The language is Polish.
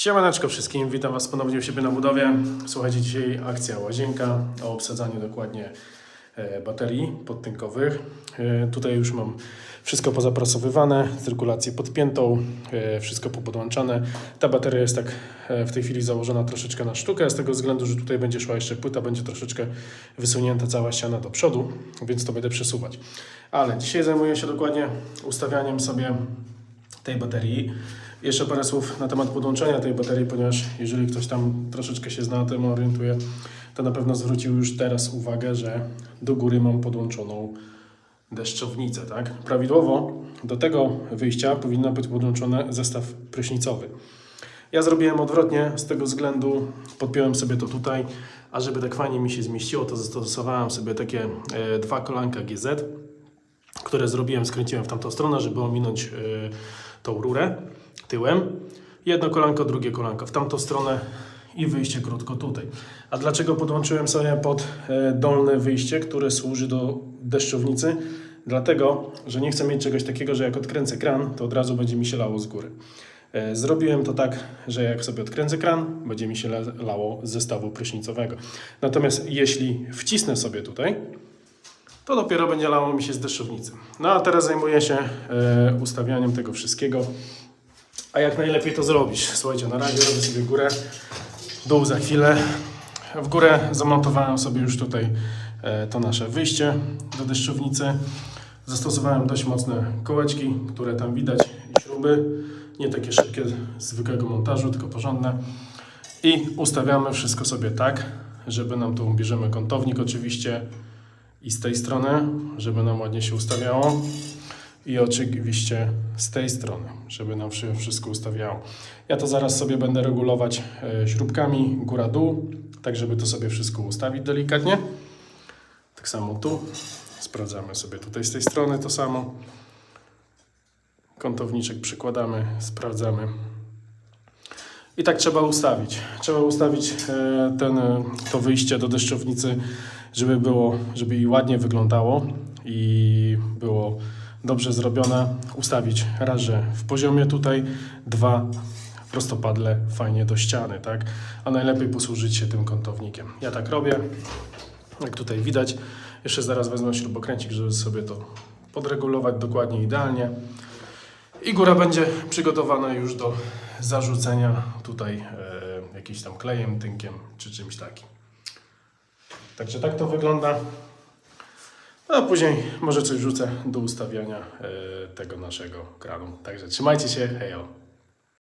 Siemaneczko wszystkim, witam Was ponownie u siebie na budowie. Słuchajcie, dzisiaj akcja łazienka o obsadzaniu dokładnie e, baterii podtynkowych. E, Tutaj już mam wszystko pozaprasowywane, cyrkulację podpiętą, e, wszystko popodłączane. Ta bateria jest tak w tej chwili założona troszeczkę na sztukę, z tego względu, że tutaj będzie szła jeszcze płyta, będzie troszeczkę wysunięta cała ściana do przodu, więc to będę przesuwać. Ale dzisiaj zajmuję się dokładnie ustawianiem sobie tej baterii. Jeszcze parę słów na temat podłączenia tej baterii, ponieważ jeżeli ktoś tam troszeczkę się zna na tym, orientuje, to na pewno zwrócił już teraz uwagę, że do góry mam podłączoną deszczownicę. Tak? Prawidłowo do tego wyjścia powinno być podłączony zestaw prysznicowy. Ja zrobiłem odwrotnie, z tego względu podpiąłem sobie to tutaj, a żeby tak fajnie mi się zmieściło, to zastosowałem sobie takie e, dwa kolanka GZ, które zrobiłem, skręciłem w tamtą stronę, żeby ominąć y, tą rurę tyłem. Jedno kolanko, drugie kolanko w tamtą stronę i wyjście krótko tutaj. A dlaczego podłączyłem sobie pod y, dolne wyjście, które służy do deszczownicy? Dlatego, że nie chcę mieć czegoś takiego, że jak odkręcę kran, to od razu będzie mi się lało z góry. E, Zrobiłem to tak, że jak sobie odkręcę kran, będzie mi się la- lało z zestawu prysznicowego. Natomiast jeśli wcisnę sobie tutaj, to dopiero będzie lało mi się z deszczownicy. No a teraz zajmuję się e, ustawianiem tego wszystkiego. A jak najlepiej to zrobić? Słuchajcie, na razie robię sobie górę, dół za chwilę. W górę zamontowałem sobie już tutaj e, to nasze wyjście do deszczownicy. Zastosowałem dość mocne kołeczki, które tam widać i śruby. Nie takie szybkie zwykłego montażu, tylko porządne. I ustawiamy wszystko sobie tak, żeby nam tu bierzemy kątownik oczywiście i z tej strony, żeby nam ładnie się ustawiało. I oczywiście z tej strony, żeby nam się wszystko ustawiało. Ja to zaraz sobie będę regulować e, śrubkami góra-dół, tak żeby to sobie wszystko ustawić delikatnie. Tak samo tu. Sprawdzamy sobie tutaj z tej strony to samo. Kątowniczek przykładamy, sprawdzamy. I tak trzeba ustawić. Trzeba ustawić e, ten, e, to wyjście do deszczownicy, żeby było, żeby i ładnie wyglądało i było dobrze zrobione. Ustawić raz, że w poziomie tutaj, dwa prostopadle fajnie do ściany, tak? A najlepiej posłużyć się tym kątownikiem. Ja tak robię, jak tutaj widać. Jeszcze zaraz wezmę śrubokręcik, żeby sobie to podregulować dokładnie, idealnie. I góra będzie przygotowana już do zarzucenia tutaj e, jakimś tam klejem, tynkiem czy czymś takim. Także tak to wygląda. No, A później może coś rzucę do ustawiania e, tego naszego kranu. Także trzymajcie się, hejo.